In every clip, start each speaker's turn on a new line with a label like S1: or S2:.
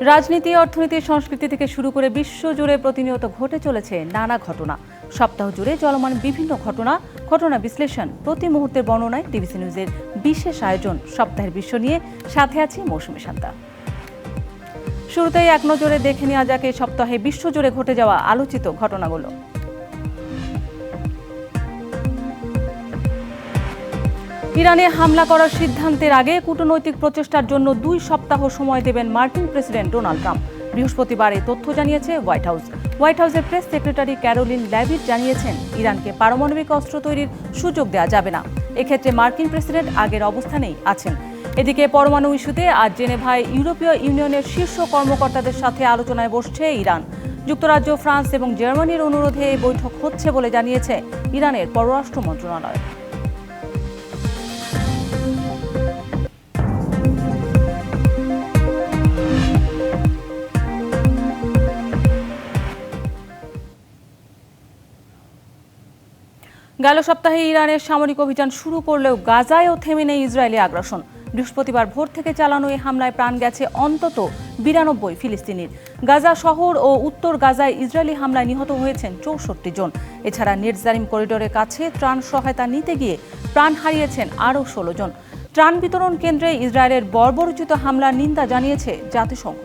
S1: রাজনীতি, অর্থনীতি, সংস্কৃতি থেকে শুরু করে বিশ্বজুড়ে প্রতিনিয়ত ঘটে চলেছে নানা ঘটনা। সপ্তাহ জুড়ে চলমান বিভিন্ন ঘটনা ঘটনা বিশ্লেষণ প্রতি মুহূর্তের বর্ণনায় টিভিসি নিউজের বিশেষ আয়োজন সপ্তাহের বিশ্ব নিয়ে। সাথে আছি মৌসুমী শান্তা। শুরুতেই এক নজরে দেখে নেওয়া যাক এই সপ্তাহে বিশ্বজুড়ে ঘটে যাওয়া আলোচিত ঘটনাগুলো। ইরানে হামলা করার সিদ্ধান্তের আগে কূটনৈতিক প্রচেষ্টার জন্য দুই সপ্তাহ সময় দেবেন মার্কিন প্রেসিডেন্ট ডোনাল্ড ট্রাম্প। বৃহস্পতিবার এই তথ্য জানিয়েছে হোয়াইট হাউস। হোয়াইট হাউসের প্রেস সেক্রেটারি ক্যারোলিন ল্যাভিট জানিয়েছেন, ইরানকে পারমাণবিক অস্ত্র তৈরির সুযোগ দেওয়া যাবে না। এক্ষেত্রে মার্কিন প্রেসিডেন্ট আগের অবস্থানেই আছেন। এদিকে পরমাণু ইস্যুতে আজ জেনেভায় ইউরোপীয় ইউনিয়নের শীর্ষ কর্মকর্তাদের সাথে আলোচনায় বসছে ইরান। যুক্তরাজ্য, ফ্রান্স এবং জার্মানির অনুরোধে এই বৈঠক হচ্ছে বলে জানিয়েছে ইরানের পররাষ্ট্র মন্ত্রণালয়। গেল সপ্তাহে ইরানের সামরিক অভিযান শুরু করলেও গাজায়ও থেমে নেই ইসরায়েলি আগ্রাসন। বৃহস্পতিবার ভোর থেকে চালানো এই হামলায় প্রাণ গেছে অন্তত বিরানব্বই ফিলিস্তিনির। গাজা শহর ও উত্তর গাজায় ইসরায়েলি হামলায় নিহত হয়েছেন চৌষট্টি জন। এছাড়া নেটজারিম করিডোরের কাছে ত্রাণ সহায়তা নিতে গিয়ে প্রাণ হারিয়েছেন আরও ষোলো জন। ত্রাণ বিতরণ কেন্দ্রে ইসরায়েলের বর্বরোচিত হামলার নিন্দা জানিয়েছে জাতিসংঘ।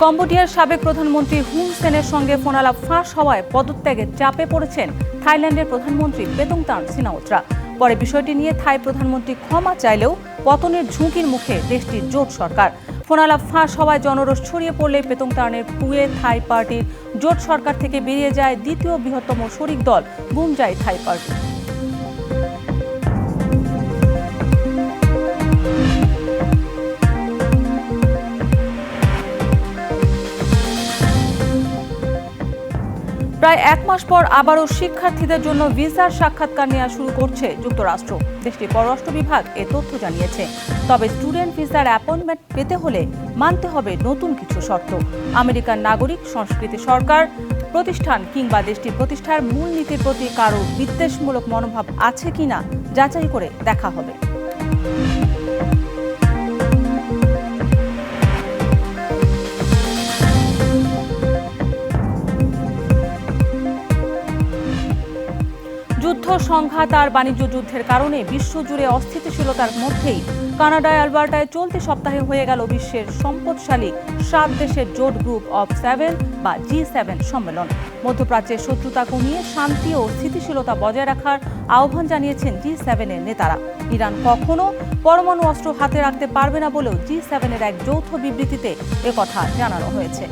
S1: কম্বোডিয়ার সাবেক প্রধানমন্ত্রী হুন সেনের সঙ্গে ফোনালাপ ফাঁস হওয়ায় পদত্যাগের চাপে পড়েছেন থাইল্যান্ডের প্রধানমন্ত্রী পেতংতান সিনাওত্রা। পরে বিষয়টি নিয়ে থাই প্রধানমন্ত্রী ক্ষমা চাইলেও পতনের ঝুঁকির মুখে দেশটির জোট সরকার। ফোনালাপ ফাঁস হওয়ায় জনরোষ ছড়িয়ে পড়লে পেতংতানের পুয়ে থাই পার্টির জোট সরকার থেকে বেরিয়ে যায় দ্বিতীয় বৃহত্তম শরিক দল, বুমজাই থাই পার্টি। প্রায় এক মাস পর আবারও শিক্ষার্থীদের জন্য ভিসার সাক্ষাৎকার নেওয়া শুরু করছে যুক্তরাষ্ট্র। দেশটির পররাষ্ট্র বিভাগ এ তথ্য জানিয়েছে। তবে স্টুডেন্ট ভিসার অ্যাপয়েন্টমেন্ট পেতে হলে মানতে হবে নতুন কিছু শর্ত। আমেরিকার নাগরিক, সংস্কৃতি সরকার, প্রতিষ্ঠান কিংবা দেশটির প্রতিষ্ঠার মূলনীতির প্রতি কারও বিদ্বেষমূলক মনোভাব আছে কিনা, যাচাই করে দেখা হবে। যুদ্ধ সংঘাত আর বাণিজ্য যুদ্ধের কারণে বিশ্বজুড়ে অস্থিতিশীলতার মধ্যেই কানাডায় আলবার্টায় চলতি সপ্তাহে হয়ে গেল বিশ্বের সম্পদশালী সাত দেশের জোট গ্রুপ অব সেভেন বা জি সেভেন সম্মেলন। মধ্যপ্রাচ্যের শত্রুতা কমিয়ে শান্তি ও স্থিতিশীলতা বজায় রাখার আহ্বান জানিয়েছেন জি সেভেনের নেতারা। ইরান কখনো পরমাণু অস্ত্র হাতে রাখতে পারবে না বলেও জি সেভেনের এক যৌথ বিবৃতিতে একথা জানানো হয়েছে।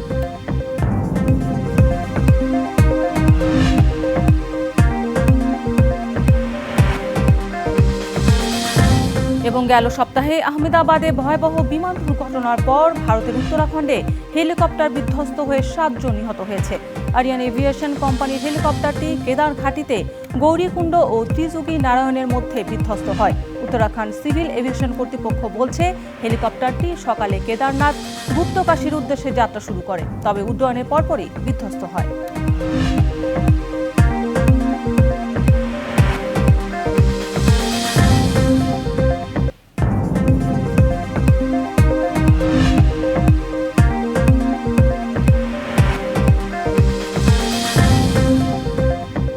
S1: গেল সপ্তাহে আহমেদাবাদে ভয়াবহ বিমান দুর্ঘটনার পর ভারতের উত্তরাখণ্ডে হেলিকপ্টার বিধ্বস্ত হয়ে সাতজন নিহত হয়েছে। আরিয়ান এভিয়েশন কোম্পানির হেলিকপ্টারটি কেদার ঘাটিতে গৌরীকুণ্ড ও ত্রিযুগী নারায়ণের মধ্যে বিধ্বস্ত হয়। উত্তরাখণ্ড সিভিল এভিয়েশন কর্তৃপক্ষ বলছে, হেলিকপ্টারটি সকালে কেদারনাথ গুপ্তকাশীর উদ্দেশ্যে যাত্রা শুরু করে, তবে উড্ডয়নের পরপরই বিধ্বস্ত হয়।